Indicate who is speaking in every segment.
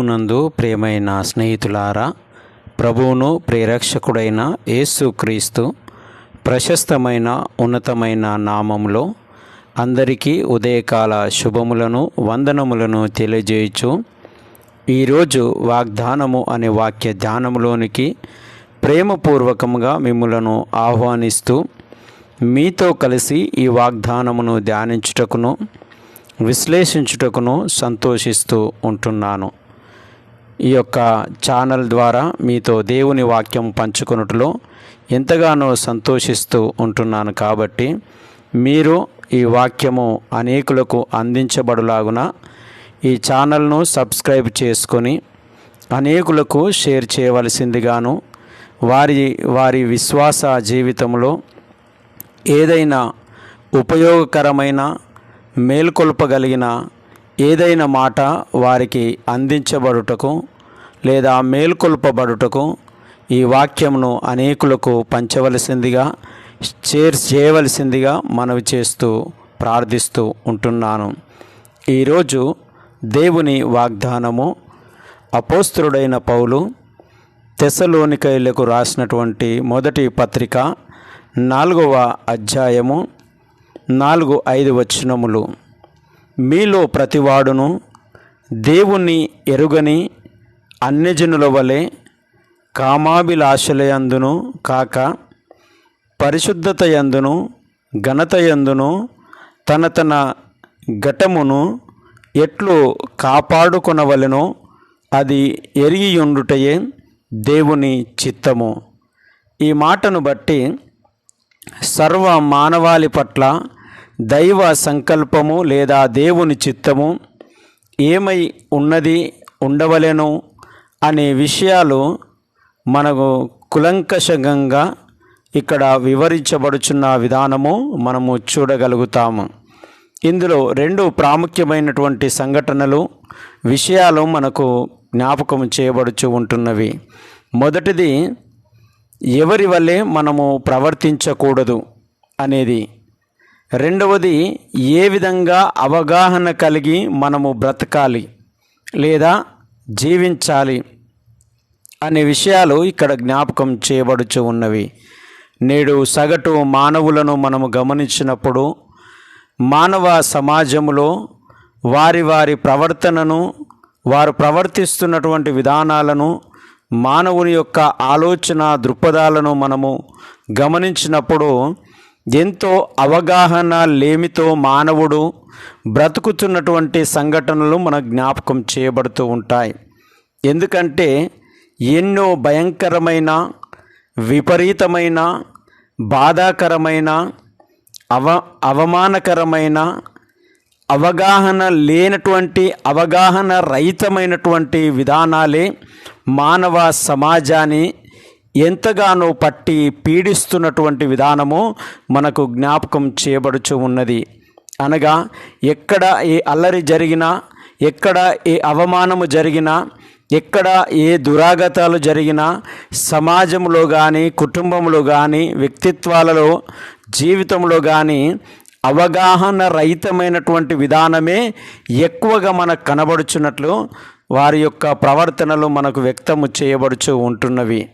Speaker 1: ప్రభువునందు ప్రేమైన స్నేహితులారా ప్రభువును ప్రేరక్షకుడైన యేసుక్రీస్తు ప్రశస్తమైన ఉన్నతమైన నామములో అందరికీ ఉదయకాల శుభములను వందనములను తెలియజేయచ్చు ఈరోజు వాగ్దానము అనే వాక్య ధ్యానములోనికి ప్రేమపూర్వకంగా మిమ్మలను ఆహ్వానిస్తూ మీతో కలిసి ఈ వాగ్దానమును ధ్యానించుటకును విశ్లేషించుటకును సంతోషిస్తూ ఉంటున్నాను. ఈ యొక్క ఛానల్ ద్వారా మీతో దేవుని వాక్యం పంచుకొనుటలో ఎంతగానో సంతోషిస్తూ ఉంటున్నాను కాబట్టి మీరు ఈ వాక్యము అనేకులకు అందించబడులాగున ఈ ఛానల్ను సబ్స్క్రైబ్ చేసుకొని అనేకులకు షేర్ చేయవలసిందిగాను వారి వారి విశ్వాస జీవితంలో ఏదైనా ఉపయోగకరమైన మేల్కొల్పగలిగిన ఏదైనా మాట వారికి అందించబడుటకు లేదా మేల్కొల్పబడుటకు ఈ వాక్యమును అనేకులకు పంచవలసిందిగా షేర్ చేయవలసిందిగా మనవి చేస్తూ ప్రార్థిస్తూ ఉంటున్నాను. ఈరోజు దేవుని వాగ్దానము అపోస్తుడైన పౌలు తెసలోనికైలకు రాసినటువంటి మొదటి పత్రిక నాలుగవ అధ్యాయము నాలుగు ఐదు వచనములు. మీలో ప్రతివాడును దేవుణ్ణి ఎరుగని అన్యజనుల వలె కామాభిలాషలయందును కాక పరిశుద్ధతయందును ఘనతయందును తన తన ఘటమును ఎట్లు కాపాడుకొనవలెనో అది ఎరిగియుండుటయే దేవుని చిత్తము. ఈ మాటను బట్టి సర్వ మానవాళి పట్ల దైవ సంకల్పము లేదా దేవుని చిత్తము ఏమై ఉన్నది ఉండవలెను అనే విషయాలు మనకు కులంకషంగా ఇక్కడ వివరించబడుచున్న విధానము మనము చూడగలుగుతాము. ఇందులో రెండు ప్రాముఖ్యమైనటువంటి సంఘటనలు విషయాలు మనకు జ్ఞాపకం చేయబడుచు ఉంటున్నవి. మొదటిది ఎవరి వల్లే మనము ప్రవర్తించకూడదు అనేది. రెండవది ఏ విధంగా అవగాహన కలిగి మనము బ్రతకాలి లేదా జీవించాలి అనే విషయాలు ఇక్కడ జ్ఞాపకం చేయబడుచు ఉన్నవి. నేడు సగటు మానవులను మనము గమనించినప్పుడు మానవ సమాజంలో వారి వారి ప్రవర్తనను వారు ప్రవర్తిస్తున్నటువంటి విధానాలను మానవుని యొక్క ఆలోచన దృక్పథాలను మనము గమనించినప్పుడు ఎంతో అవగాహన లేమితో మానవుడు బ్రతుకుతున్నటువంటి సంఘటనలు మన జ్ఞాపకం చేయబడుతూ ఉంటాయి. ఎందుకంటే ఎన్నో భయంకరమైన విపరీతమైన బాధాకరమైన అవ అవమానకరమైన అవగాహన లేనటువంటి అవగాహన రహితమైనటువంటి విధానాలే మానవ సమాజాన్ని ఎంతగానో పట్టి పీడిస్తున్నటువంటి విధానము మనకు జ్ఞాపకం చేయబడుచు ఉన్నది. అనగా ఎక్కడ ఏ అల్లరి జరిగినా ఎక్కడ ఏ అవమానము జరిగినా ఎక్కడ ఏ దురాగతాలు జరిగినా సమాజంలో కానీ కుటుంబంలో కానీ వ్యక్తిత్వాలలో జీవితంలో కానీ అవగాహన రహితమైనటువంటి విధానమే ఎక్కువగా మనకు కనబడుచున్నట్లు వారి యొక్క ప్రవర్తనలు మనకు వ్యక్తము చేయబడుచు ఉంటున్నవి.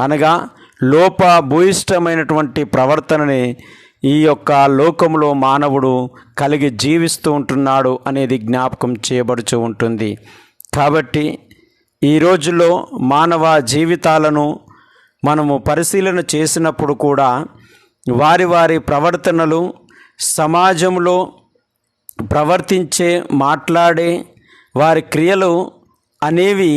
Speaker 1: అనగా లోప భూయిష్టమైనటువంటి ప్రవర్తనని ఈ యొక్క లోకంలో మానవుడు కలిగి జీవిస్తూ ఉంటున్నాడు అనేది జ్ఞాపకం చేయబడుచు ఉంటుంది. కాబట్టి ఈ రోజుల్లో మానవ జీవితాలను మనము పరిశీలన చేసినప్పుడు కూడా వారి వారి ప్రవర్తనలు సమాజంలో ప్రవర్తించే మాట్లాడే వారి క్రియలు అనేవి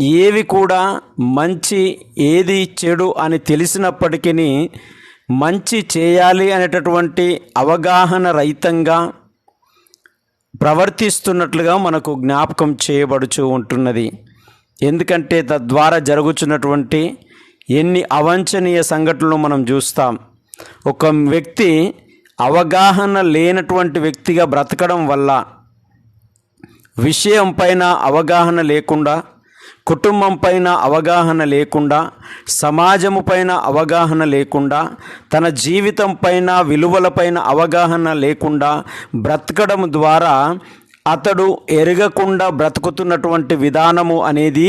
Speaker 1: ఏవి కూడా మంచి ఏది చెడు అని తెలిసినప్పటికీ మంచి చేయాలి అనేటటువంటి అవగాహన రహితంగా ప్రవర్తిస్తున్నట్లుగా మనకు జ్ఞాపకం చేయబడుచు ఉంటున్నది. ఎందుకంటే తద్వారా జరుగుతున్నటువంటి ఎన్ని అవాంఛనీయ సంఘటనలు మనం చూస్తాం. ఒక వ్యక్తి అవగాహన లేనటువంటి వ్యక్తిగా బ్రతకడం వల్ల విషయం పైన అవగాహన లేకుండా కుటుంబం పైన అవగాహన లేకుండా సమాజము పైన అవగాహన లేకుండా తన జీవితం పైన విలువలపైన అవగాహన లేకుండా బ్రతకడం ద్వారా అతడు ఎరగకుండా బ్రతుకుతున్నటువంటి విధానము అనేది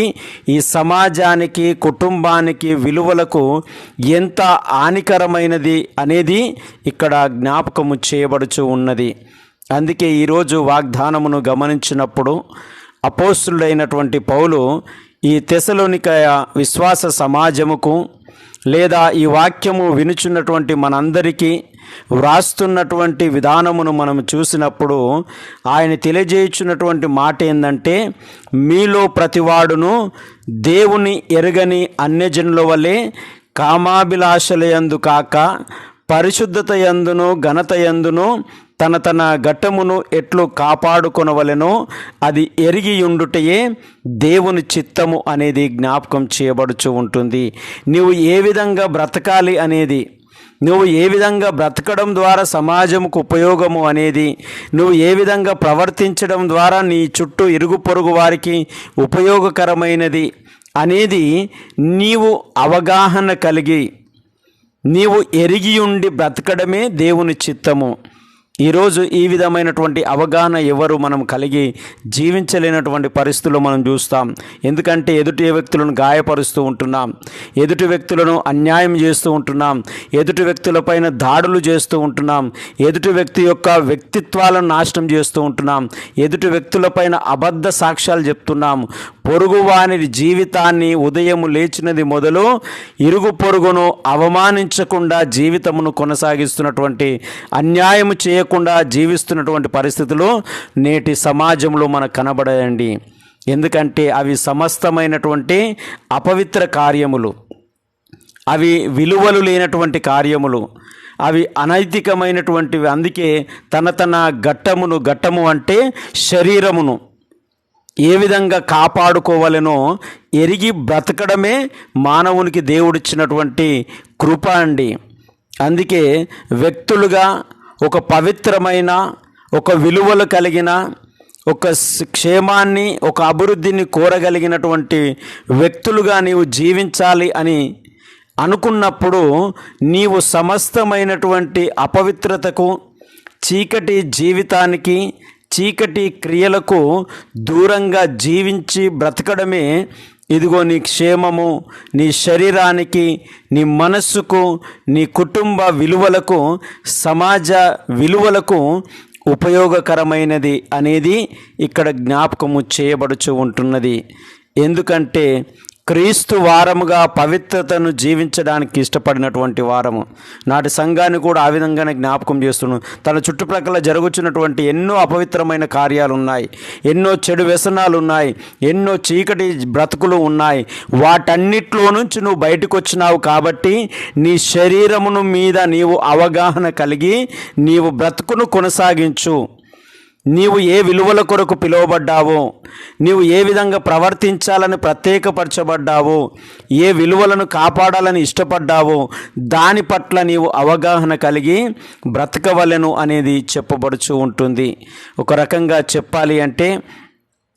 Speaker 1: ఈ సమాజానికి కుటుంబానికి విలువలకు ఎంత హానికరమైనది అనేది ఇక్కడ జ్ఞాపకము చేయబడుచు ఉన్నది. అందుకే ఈరోజు వాగ్దానమును గమనించినప్పుడు అపోస్తుడైనటువంటి పౌలు ఈ తెసలోనిక విశ్వాస సమాజముకు లేదా ఈ వాక్యము వినుచున్నటువంటి మనందరికీ వ్రాస్తున్నటువంటి విధానమును మనం చూసినప్పుడు ఆయన తెలియజేయుచున్నటువంటి మాట ఏంటంటే మీలో ప్రతివాడును దేవుని ఎరగని అన్యజనుల వలె కామాభిలాషలయందు కాక పరిశుద్ధత యందును ఘనత యందును తన తన ఘట్టమును ఎట్లు కాపాడుకొనవలెనో అది ఎరిగి ఉండుటయే దేవుని చిత్తము అనేది జ్ఞాపకం చేయబడుచు ఉంటుంది. నీవు ఏ విధంగా బ్రతకాలి అనేది నువ్వు ఏ విధంగా బ్రతకడం ద్వారా సమాజముకు ఉపయోగము అనేది నువ్వు ఏ విధంగా ప్రవర్తించడం ద్వారా నీ చుట్టూ ఇరుగు పొరుగు వారికి ఉపయోగకరమైనది అనేది నీవు అవగాహన కలిగి నీవు ఎరిగి ఉండి బ్రతకడమే దేవుని చిత్తము. ఈరోజు ఈ విధమైనటువంటి అవగాహన ఎవరు మనం కలిగి జీవించలేనటువంటి పరిస్థితుల్లో మనం చూస్తాం. ఎందుకంటే ఎదుటి వ్యక్తులను గాయపరుస్తూ ఉంటున్నాం. ఎదుటి వ్యక్తులను అన్యాయం చేస్తూ ఉంటున్నాం. ఎదుటి వ్యక్తులపైన దాడులు చేస్తూ ఉంటున్నాం. ఎదుటి వ్యక్తి యొక్క వ్యక్తిత్వాలను నాశనం చేస్తూ ఉంటున్నాం. ఎదుటి వ్యక్తులపైన అబద్ధ సాక్ష్యాలు చెప్తున్నాం. పొరుగువాని జీవితాన్ని ఉదయము లేచినది మొదలు ఇరుగు పొరుగును అవమానించకుండా జీవితమును కొనసాగిస్తున్నటువంటి అన్యాయము చేయకుండా జీవిస్తున్నటువంటి పరిస్థితులు నేటి సమాజంలో మనకు కనబడాయండి. ఎందుకంటే అవి సమస్తమైనటువంటి అపవిత్ర కార్యములు. అవి విలువలు లేనటువంటి కార్యములు. అవి అనైతికమైనటువంటివి. అందుకే తన తన ఘట్టమును ఘట్టము అంటే శరీరమును. ఏ విధంగా కాపాడుకోవాలనో ఎరిగి బ్రతకడమే మానవునికి దేవుడిచ్చినటువంటి కృప అండి. అందుకే వ్యక్తులుగా ఒక పవిత్రమైన ఒక విలువలు కలిగిన ఒక క్షేమాన్ని ఒక అభివృద్ధిని కోరగలిగినటువంటి వ్యక్తులుగా నీవు జీవించాలి అని అనుకున్నప్పుడు నీవు సమస్తమైనటువంటి అపవిత్రతకు చీకటి జీవితానికి చీకటి క్రియలకు దూరంగా జీవించి బ్రతకడమే ఇదిగో నీ క్షేమము నీ శరీరానికి నీ మనస్సుకు నీ కుటుంబ విలువలకు సమాజ విలువలకు ఉపయోగకరమైనది అనేది ఇక్కడ జ్ఞాపకము చేయబడుచు ఉంటున్నది. ఎందుకంటే క్రీస్తు వారముగా పవిత్రతను జీవించడానికి ఇష్టపడినటువంటి వారము. నాటి సంఘాన్ని కూడా ఆ విధంగానే జ్ఞాపకం చేస్తున్నాను. తన చుట్టుప్రక్కల జరుగుతున్నటువంటి ఎన్నో అపవిత్రమైన కార్యాలు ఉన్నాయి ఎన్నో చెడు వ్యసనాలు ఉన్నాయి ఎన్నో చీకటి బ్రతుకులు ఉన్నాయి. వాటన్నిట్లో నుంచి నువ్వు బయటకు వచ్చినావు కాబట్టి నీ శరీరమును మీద నీవు అవగాహన కలిగి నీవు బ్రతుకును కొనసాగించు. నీవు ఏ విలువల కొరకు పిలువబడ్డావు నీవు ఏ విధంగా ప్రవర్తించాలని ప్రత్యేకపరచబడ్డావు ఏ విలువలను కాపాడాలని ఇష్టపడ్డావో దాని పట్ల నీవు అవగాహన కలిగి బ్రతకవలెను అనేది చెప్పబడుచు ఉంటుంది. ఒక రకంగా చెప్పాలి అంటే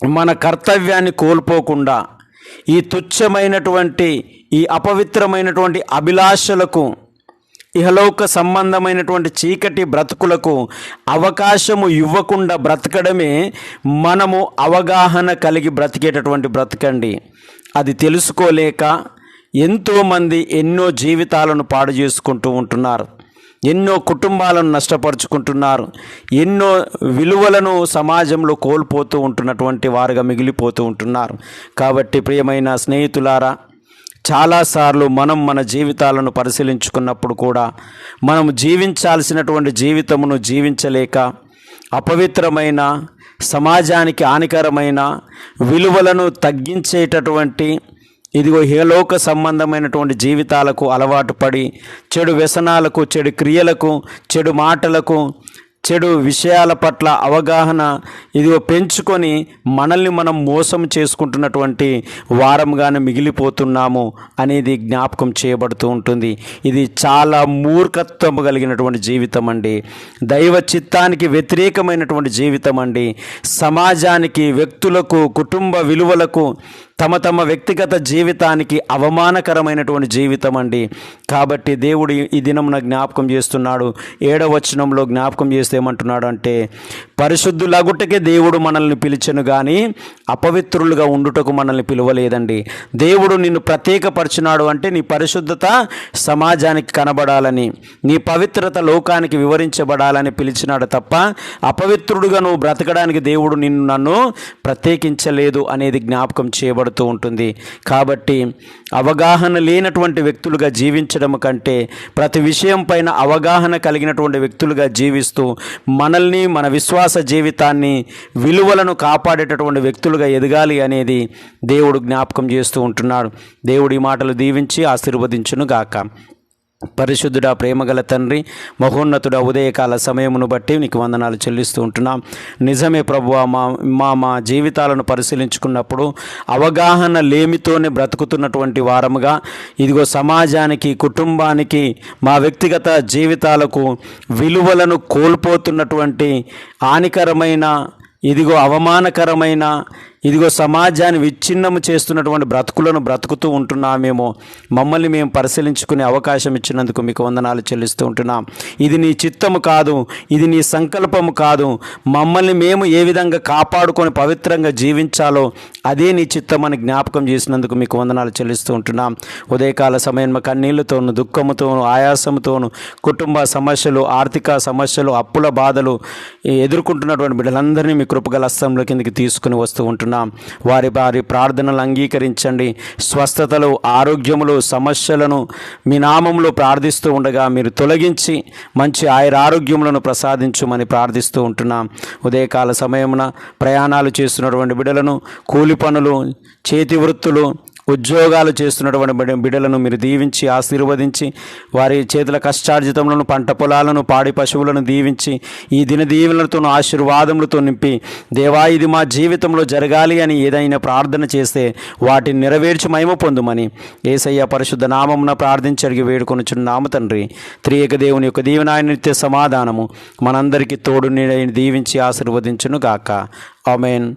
Speaker 1: మన కర్తవ్యాన్ని కోల్పోకుండా ఈ తుచ్చమైనటువంటి ఈ అపవిత్రమైనటువంటి అభిలాషలకు ఇహలోక సంబంధమైనటువంటి చీకటి బ్రతుకులకు అవకాశము ఇవ్వకుండా బ్రతకడమే మనము అవగాహన కలిగి బ్రతికేటటువంటి బ్రతకండి. అది తెలుసుకోలేక ఎంతోమంది ఎన్నో జీవితాలను పాడు చేసుకుంటూ ఉంటున్నారు. ఎన్నో కుటుంబాలను నష్టపరుచుకుంటున్నారు. ఎన్నో విలువలను సమాజంలో కోల్పోతూ ఉంటున్నటువంటి వారుగా మిగిలిపోతూ ఉంటున్నారు. కాబట్టి ప్రియమైన స్నేహితులారా చాలాసార్లు మనం మన జీవితాలను పరిశీలించుకున్నప్పుడు కూడా మనం జీవించాల్సినటువంటి జీవితమును జీవించలేక అపవిత్రమైన సమాజానికి హానికరమైన విలువలను తగ్గించేటటువంటి ఇదిగో హేలోక సంబంధమైనటువంటి జీవితాలకు అలవాటు పడి చెడు వ్యసనాలకు చెడు క్రియలకు చెడు మాటలకు చెడు విషయాల పట్ల అవగాహన ఇదిగో పెంచుకొని మనల్ని మనం మోసం చేసుకుంటున్నటువంటి వారంగానే మిగిలిపోతున్నాము అనేది జ్ఞాపకం చేయబడుతూ ఉంటుంది. ఇది చాలా మూర్ఖత్వం కలిగినటువంటి జీవితం అండి. దైవ చిత్తానికి వ్యతిరేకమైనటువంటి జీవితం అండి. సమాజానికి వ్యక్తులకు కుటుంబ విలువలకు తమ తమ వ్యక్తిగత జీవితానికి అవమానకరమైనటువంటి జీవితం అండి. కాబట్టి దేవుడు ఈ దినమున జ్ఞాపకం చేస్తున్నాడు. ఏడవచనంలో జ్ఞాపకం చేస్తే ఏమంటున్నాడు అంటే పరిశుద్ధులగుటకే దేవుడు మనల్ని పిలిచెను కానీ అపవిత్రులుగా ఉండుటకు మనల్ని పిలువలేదండి. దేవుడు నిన్ను ప్రత్యేకపరిచినాడు అంటే నీ పరిశుద్ధత సమాజానికి కనబడాలని నీ పవిత్రత లోకానికి వివరించబడాలని పిలిచినాడు తప్ప అపవిత్రుడుగా నువ్వు బ్రతకడానికి దేవుడు నిన్ను నన్ను ప్రత్యేకించలేదు అనేది జ్ఞాపకం చేయబడుతూ ఉంటుంది. కాబట్టి అవగాహన లేనటువంటి వ్యక్తులుగా జీవించడం కంటే ప్రతి విషయం పైన అవగాహన కలిగినటువంటి వ్యక్తులుగా జీవిస్తూ మనల్ని మన విశ్వాస జీవితాన్ని విలువలను కాపాడేటటువంటి వ్యక్తులుగా ఎదగాలి అనేది దేవుడు జ్ఞాపకం చేస్తూ ఉంటున్నాడు. దేవుడి మాటలు దీవించి ఆశీర్వదించును గాక పరిశుద్ధుడా ప్రేమగల తండ్రి మహోన్నతుడ ఉదయకాల సమయమును బట్టి నీకు వందనాలు చెల్లిస్తూ ఉంటున్నాం. నిజమే ప్రభు మా మా మా జీవితాలను పరిశీలించుకున్నప్పుడు అవగాహన లేమితోనే బ్రతుకుతున్నటువంటి వారముగా ఇదిగో సమాజానికి కుటుంబానికి మా వ్యక్తిగత జీవితాలకు విలువలను కోల్పోతున్నటువంటి హానికరమైన ఇదిగో అవమానకరమైన ఇదిగో సమాజాన్ని విచ్ఛిన్నము చేస్తున్నటువంటి బ్రతుకులను బ్రతుకుతూ ఉంటున్నామేమో. మమ్మల్ని మేము పరిశీలించుకునే అవకాశం ఇచ్చినందుకు మీకు వందనాలు చెల్లిస్తూ ఉంటున్నాం. ఇది నీ చిత్తము కాదు ఇది నీ సంకల్పము కాదు. మమ్మల్ని మేము ఏ విధంగా కాపాడుకొని పవిత్రంగా జీవించాలో అదే నీ చిత్తమని జ్ఞాపకం చేసినందుకు మీకు వందనాలు చెల్లిస్తూ ఉంటున్నాం. ఉదయకాల సమయం కన్నీళ్ళతోనూ దుఃఖముతోనూ ఆయాసంతోను కుటుంబ సమస్యలు ఆర్థిక సమస్యలు అప్పుల బాధలు ఎదుర్కొంటున్నటువంటి బిడ్డలందరినీ మీ కృపగల హస్తంలో కిందకి తీసుకుని వస్తూ ఉంటున్నాం. వారి వారి ప్రార్థనలు అంగీకరించండి. స్వస్థతలు ఆరోగ్యములు సమస్యలను మీ నామంలో ప్రార్థిస్తూ ఉండగా మీరు తొలగించి మంచి ఆయుర ఆరోగ్యములను ప్రసాదించుమని ప్రార్థిస్తూ ఉంటున్నాం. ఉదయకాల సమయమున ప్రయాణాలు చేస్తున్నటువంటి బిడలను కూలి పనులు చేతి వృత్తులు ఉద్యోగాలు చేస్తున్నటువంటి బిడ్డలను మీరు దీవించి ఆశీర్వదించి వారి చేతుల కష్టార్జితములను పంట పొలాలను పాడి పశువులను దీవించి ఈ దిన దీవులతో ఆశీర్వాదములతో నింపి దేవా ఇది మా జీవితంలో జరగాలి అని ఏదైనా ప్రార్థన చేస్తే వాటిని నెరవేర్చి మహిమ పొందుమని ఏసయ్య పరిశుద్ధ నామమున ప్రార్థించి అడిగి వేడుకొనుచున్న నామ తండ్రి త్రియక దేవుని యొక్క దీవెనాయ నిత్య సమాధానము మనందరికీ తోడు దీవించి ఆశీర్వదించును గాక ఆమెన్.